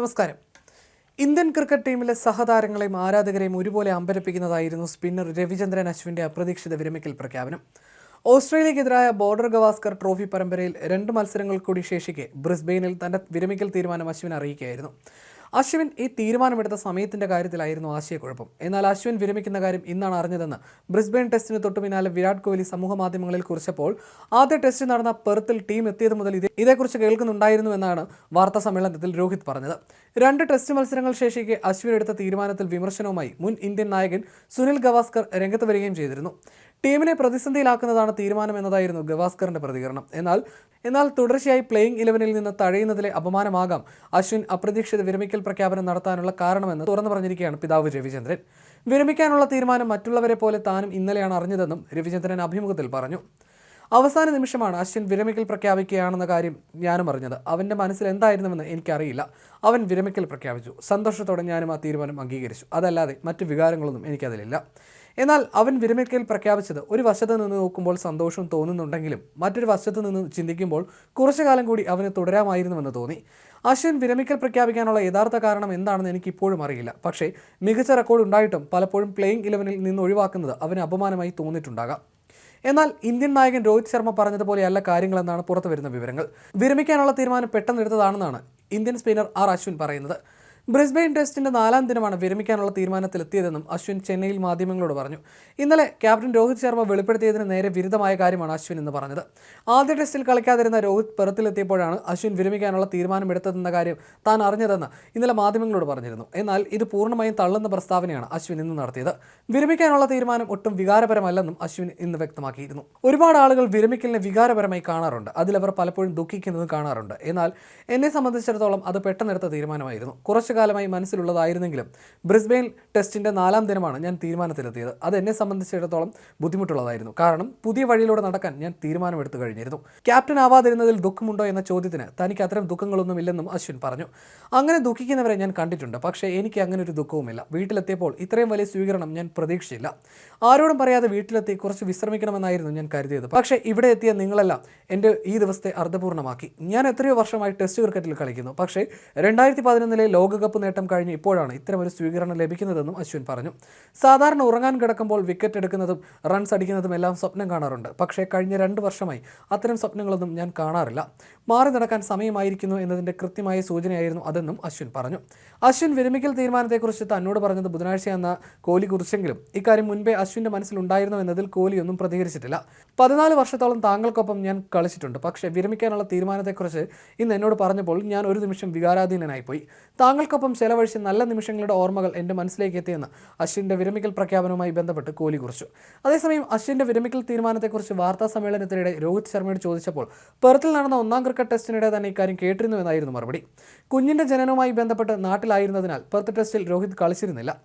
നമസ്കാരം. Indian cricket ടീമിലെ സഹതാരങ്ങളെയും ആരാധകരെയും ഒരുപോലെ അമ്പരപ്പിക്കുന്നതായിരുന്നു സ്പിന്നർ രവിചന്ദ്രൻ അശ്വിന്റെ അപ്രതീക്ഷിത വിരമിക്കൽ പ്രഖ്യാപനം. ഓസ്ട്രേലിയക്കെതിരായ ബോർഡർ ഗവാസ്കർ ട്രോഫി പരമ്പരയിൽ രണ്ട് മത്സരങ്ങൾ കൂടി ശേഷിക്കെ ബ്രിസ്ബെയിനിൽ തന്റെ വിരമിക്കൽ തീരുമാനം അശ്വിൻ അറിയിക്കുകയായിരുന്നു. അശ്വിൻ ഈ തീരുമാനമെടുത്ത സമയത്തിന്റെ കാര്യത്തിലായിരുന്നു ആശയക്കുഴപ്പം. എന്നാൽ അശ്വിൻ വിരമിക്കുന്ന കാര്യം ഇന്നാണ് അറിഞ്ഞതെന്ന്. ബ്രിസ്ബെയിൻ ടെസ്റ്റിന് തൊട്ടു പിന്നാലെ വിരാട് കോഹ്ലി സമൂഹ മാധ്യമങ്ങളിൽ കുറിച്ചപ്പോൾ ആദ്യ ടെസ്റ്റ് നടന്ന പെർത്തിൽ ടീം എത്തിയത് മുതൽ ഇതേ ഇതേക്കുറിച്ച് കേൾക്കുന്നുണ്ടായിരുന്നു എന്നാണ് വാർത്താ സമ്മേളനത്തിൽ രോഹിത് പറഞ്ഞത്. രണ്ട് ടെസ്റ്റ് മത്സരങ്ങൾ ശേഷിക്കെ അശ്വിൻ എടുത്ത തീരുമാനത്തിൽ വിമർശനവുമായി മുൻ ഇന്ത്യൻ നായകൻ സുനിൽ ഗവാസ്കർ രംഗത്ത് വരികയും ചെയ്തിരുന്നു. ടീമിനെ പ്രതിസന്ധിയിലാക്കുന്നതാണ് തീരുമാനം എന്നതായിരുന്നു ഗവാസ്കറിന്റെ പ്രതികരണം. എന്നാൽ എന്നാൽ തുടർച്ചയായി പ്ലേയിങ് ഇലവനിൽ നിന്ന് തഴയുന്നതിലെ അപമാനമാകാം അശ്വിൻ അപ്രതീക്ഷിത വിരമിക്കൽ പ്രഖ്യാപനം നടത്താനുള്ള കാരണമെന്ന് തുറന്നു പറഞ്ഞിരിക്കുകയാണ് പിതാവ് രവിചന്ദ്രൻ. വിരമിക്കാനുള്ള തീരുമാനം മറ്റുള്ളവരെ പോലെ താനും ഇന്നലെയാണ് അറിഞ്ഞതെന്നും രവിചന്ദ്രൻ അഭിമുഖത്തിൽ പറഞ്ഞു. അവസാന നിമിഷമാണ് അശ്വിൻ വിരമിക്കൽ പ്രഖ്യാപിക്കുകയാണെന്ന കാര്യം ഞാനും അറിഞ്ഞത്. അവന്റെ മനസ്സിൽ എന്തായിരുന്നുവെന്ന് എനിക്കറിയില്ല. അവൻ വിരമിക്കൽ പ്രഖ്യാപിച്ചു. സന്തോഷത്തോടെ ഞാനും ആ തീരുമാനം അംഗീകരിച്ചു. അതല്ലാതെ മറ്റു വികാരങ്ങളൊന്നും എനിക്കതിലില്ല. എന്നാൽ അവൻ വിരമിക്കൽ പ്രഖ്യാപിച്ചത് ഒരു വശത്ത് നിന്ന് നോക്കുമ്പോൾ സന്തോഷം തോന്നുന്നുണ്ടെങ്കിലും മറ്റൊരു വശത്ത് നിന്ന് ചിന്തിക്കുമ്പോൾ കുറച്ചു കാലം കൂടി അവന് തുടരാമായിരുന്നുവെന്ന് തോന്നി. അശ്വിൻ വിരമിക്കൽ പ്രഖ്യാപിക്കാനുള്ള യഥാർത്ഥ കാരണം എന്താണെന്ന് എനിക്ക് ഇപ്പോഴും അറിയില്ല. പക്ഷേ മികച്ച റെക്കോർഡ് ഉണ്ടായിട്ടും പലപ്പോഴും പ്ലേയിങ് ഇലവനിൽ നിന്ന് ഒഴിവാക്കുന്നത് അവന് അപമാനമായി തോന്നിയിട്ടുണ്ടാകാം. എന്നാൽ ഇന്ത്യൻ നായകൻ രോഹിത് ശർമ്മ പറഞ്ഞതുപോലെയല്ല കാര്യങ്ങളെന്നാണ് പുറത്തു വരുന്ന വിവരങ്ങൾ. വിരമിക്കാനുള്ള തീരുമാനം പെട്ടെന്നെടുത്തതാണെന്നാണ് ഇന്ത്യൻ സ്പിന്നർ ആർ അശ്വിൻ പറയുന്നത്. ബ്രിസ്ബെയിൻ ടെസ്റ്റിന്റെ നാലാം ദിനമാണ് വിരമിക്കാനുള്ള തീരുമാനത്തിലെത്തിയതെന്നും അശ്വിൻ ചെന്നൈയിൽ മാധ്യമങ്ങളോട് പറഞ്ഞു. ഇന്നലെ ക്യാപ്റ്റൻ രോഹിത് ശർമ്മ വെളിപ്പെടുത്തിയതിന് നേരെ വിരുദ്ധമായ കാര്യമാണ് അശ്വിൻ എന്ന് പറഞ്ഞത്. ആദ്യ ടെസ്റ്റിൽ കളിക്കാതിരുന്ന രോഹിത് പുറത്തിലെത്തിയപ്പോഴാണ് അശ്വിൻ വിരമിക്കാനുള്ള തീരുമാനമെടുത്തതെന്ന കാര്യം താൻ അറിഞ്ഞതെന്ന് ഇന്നലെ മാധ്യമങ്ങളോട് പറഞ്ഞിരുന്നു. എന്നാൽ ഇത് പൂർണമായും തള്ളുന്ന പ്രസ്താവനയാണ് അശ്വിൻ ഇന്ന് നടത്തിയത്. വിരമിക്കാനുള്ള തീരുമാനം ഒട്ടും വികാരപരമല്ലെന്നും അശ്വിൻ ഇന്ന് വ്യക്തമാക്കിയിരുന്നു. ഒരുപാട് ആളുകൾ വിരമിക്കലിനെ വികാരപരമായി കാണാറുണ്ട്. അതിലവർ പലപ്പോഴും ദുഃഖിക്കുന്നത് കാണാറുണ്ട്. എന്നാൽ എന്നെ സംബന്ധിച്ചിടത്തോളം അത് പെട്ടെന്നെടുത്ത തീരുമാനമായിരുന്നു. കുറച്ചു കാലമായി മനസ്സിലുള്ളതായിരുന്നെങ്കിലും ബ്രിസ്ബെയിൻ ടെസ്റ്റിന്റെ നാലാം ദിനമാണ് ഞാൻ തീരുമാനത്തിലെത്തിയത്. അത് എന്നെ സംബന്ധിച്ചിടത്തോളം ബുദ്ധിമുട്ടുള്ളതായിരുന്നു. കാരണം പുതിയ വഴിയിലൂടെ നടക്കാൻ ഞാൻ തീരുമാനമെടുത്തു കഴിഞ്ഞിരുന്നു. ക്യാപ്റ്റൻ ആവാതിരുന്നതിൽ ദുഃഖമുണ്ടോ എന്ന ചോദ്യത്തിന് തനിക്ക് അത്തരം ദുഃഖങ്ങളൊന്നും ഇല്ലെന്നും അശ്വിൻ പറഞ്ഞു. അങ്ങനെ ദുഃഖിക്കുന്നവരെ ഞാൻ കണ്ടിട്ടുണ്ട്. പക്ഷേ എനിക്ക് അങ്ങനെ ഒരു ദുഃഖവുമില്ല. വീട്ടിലെത്തിയപ്പോൾ ഇത്രയും വലിയ സ്വീകരണം ഞാൻ പ്രതീക്ഷിച്ചില്ല. ആരോടും പറയാതെ വീട്ടിലെത്തി കുറച്ച് വിശ്രമിക്കണമെന്നായിരുന്നു ഞാൻ കരുതിയത്. പക്ഷേ ഇവിടെ എത്തിയ നിങ്ങളെല്ലാം എന്റെ ഈ ദിവസത്തെ അർദ്ധപൂർണമാക്കി ഞാൻ എത്രയോ വർഷമായി ടെസ്റ്റ് ക്രിക്കറ്റിൽ കളിക്കുന്നു. പക്ഷേ രണ്ടായിരത്തി പതിനൊന്നിലെ ലോകകപ്പ് നേട്ടം കഴിഞ്ഞ് ഇപ്പോഴാണ് ഇത്തരമൊരു സ്വീകരണം ലഭിക്കുന്നതെന്നും അശ്വിൻ പറഞ്ഞു. സാധാരണ ഉറങ്ങാൻ കിടക്കുമ്പോൾ വിക്കറ്റ് എടുക്കുന്നതും റൺസ് അടിക്കുന്നതും എല്ലാം സ്വപ്നം കാണാറുണ്ട്. പക്ഷേ കഴിഞ്ഞ രണ്ട് വർഷമായി അത്തരം സ്വപ്നങ്ങളൊന്നും ഞാൻ കാണാറില്ല. മാറി നടക്കാൻ സമയമായിരിക്കുന്നു എന്നതിന്റെ കൃത്യമായ സൂചനയായിരുന്നു അതെന്നും അശ്വിൻ പറഞ്ഞു. അശ്വിൻ വിരമിക്കൽ തീരുമാനത്തെക്കുറിച്ച് തന്നോട് പറഞ്ഞത് ബുധനാഴ്ചയെന്ന കോഹ്ലി കുറിച്ചെങ്കിലും ഇക്കാര്യം മുൻപേ അശ്വിന്റെ മനസ്സിലുണ്ടായിരുന്നു എന്നതിൽ കോഹ്ലിയൊന്നും പ്രതികരിച്ചിട്ടില്ല. പതിനാല് വർഷത്തോളം താങ്കൾക്കൊപ്പം ഞാൻ കളിച്ചിട്ടുണ്ട്. പക്ഷേ വിരമിക്കാനുള്ള തീരുമാനത്തെക്കുറിച്ച് ഇന്ന് എന്നോട് പറഞ്ഞപ്പോൾ ഞാൻ ഒരു നിമിഷം വികാരാധീനനായിപ്പോയി. താങ്കൾക്കൊപ്പം ചെലവഴിച്ച നല്ല നിമിഷങ്ങളുടെ ഓർമ്മകൾ എന്റെ മനസ്സിലേക്ക് എത്തിയെന്ന് അശ്വിന്റെ വിരമിക്കൽ പ്രഖ്യാപനവുമായി ബന്ധപ്പെട്ട് കോഹ്ലി കുറിച്ചു. അതേസമയം അശ്വിന്റെ വിരമിക്കൽ തീരുമാനത്തെക്കുറിച്ച് വാർത്താ സമ്മേളനത്തിനിടെ രോഹിത് ശർമ്മയോട് ചോദിച്ചപ്പോൾ പെർത്തിൽ നടന്ന ഒന്നാം ക്രിക്കറ്റ് ടെസ്റ്റിനിടെ തന്നെ ഇക്കാര്യം കേട്ടിരുന്നു എന്നായിരുന്നു മറുപടി. കുഞ്ഞിന്റെ ജനനവുമായി ബന്ധപ്പെട്ട് നാട്ടിലായിരുന്നതിനാൽ പെർത്ത് ടെസ്റ്റിൽ രോഹിത് കളിച്ചിരുന്നില്ല.